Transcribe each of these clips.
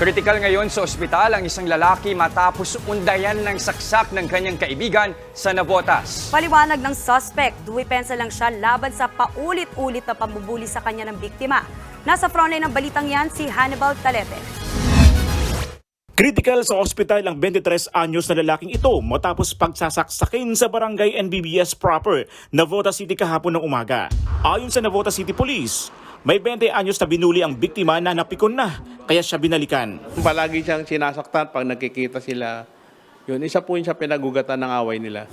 Critical ngayon sa ospital ang isang lalaki matapos undayan ng saksak ng kanyang kaibigan sa Navotas. Paliwanag ng suspect, duwipensa lang siya laban sa paulit-ulit na pambubuli sa kanya ng biktima. Nasa frontline ng balitang yan si Hannibal Talete. Critical sa ospital ang 23 anyos na lalaking ito matapos pagsasaksakin sa barangay NBBS proper, Navotas City kahapon ng umaga. Ayon sa Navotas City Police, may 20 anyos na binuli ang biktima na napikon na, kaya siya binalikan. Palagi siyang sinasaktan pag nagkikita sila. Yun, isa po yun sa pinagugatan ng away nila.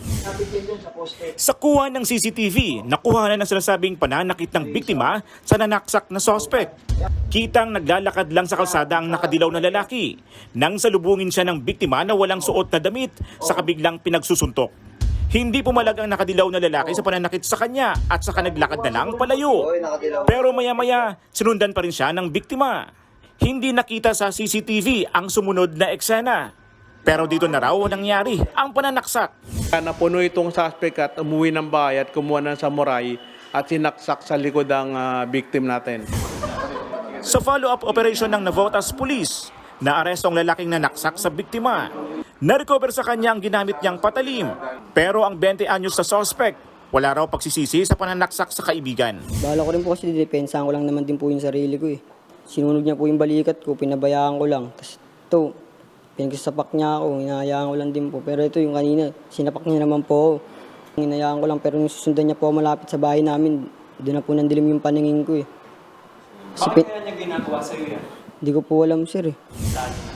Sa kuha ng CCTV, nakuha na ng sinasabing pananakit ng biktima sa nanaksak na sospek. Kitang naglalakad lang sa kalsada ang nakadilaw na lalaki nang salubungin siya ng biktima na walang suot na damit sa kabiglang pinagsusuntok. Hindi pumalag ang nakadilaw na lalaki sa pananakit sa kanya at saka naglakad na lang palayo. Pero maya-maya, sinundan pa rin siya ng biktima. Hindi nakita sa CCTV ang sumunod na eksena. Pero dito na raw nangyari ang pananaksak. Napuno itong suspect at umuwi ng bahay at kumuha ng samurai at sinaksak sa likod ang ah, victim natin. Sa follow-up operation ng Navotas Police, naaresto ang lalaking nanaksak sa biktima. Na-recover sa kanya ang ginamit niyang patalim. Pero ang 20 anyos sa suspect, wala raw pagsisisi sa pananaksak sa kaibigan. Bala ko rin po kasi didepensahan ko lang naman din po yung sarili ko eh. Sinunog niya po yung balikat ko, pinabayaan ko lang. Tapos ito, pinagsasapak niya ako, hinahayaan ko lang din po. Pero ito yung kanina, sinapak niya naman po ako. Hinayaan ko lang, pero nung susundan niya po malapit sa bahay namin, doon na po nandilim yung paningin ko eh. Bakit niya ginagawa sa'yo yan? Hindi ko po alam sir eh.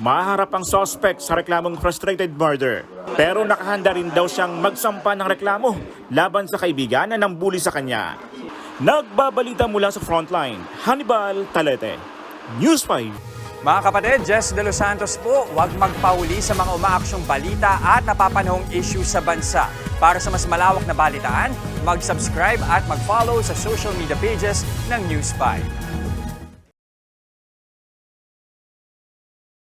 Maharap ang suspect sa reklamong frustrated murder. Pero nakahanda rin daw siyang magsampa ng reklamo laban sa kaibigan na nambuli sa kanya. Nagbabalita mula sa frontline, Hannibal Talete, News 5. Mga kapatid, Jess De Los Santos po, huwag magpahuli sa mga umaaksyong balita at napapanahong issue sa bansa. Para sa mas malawak na balitaan, mag-subscribe at mag-follow sa social media pages ng News 5.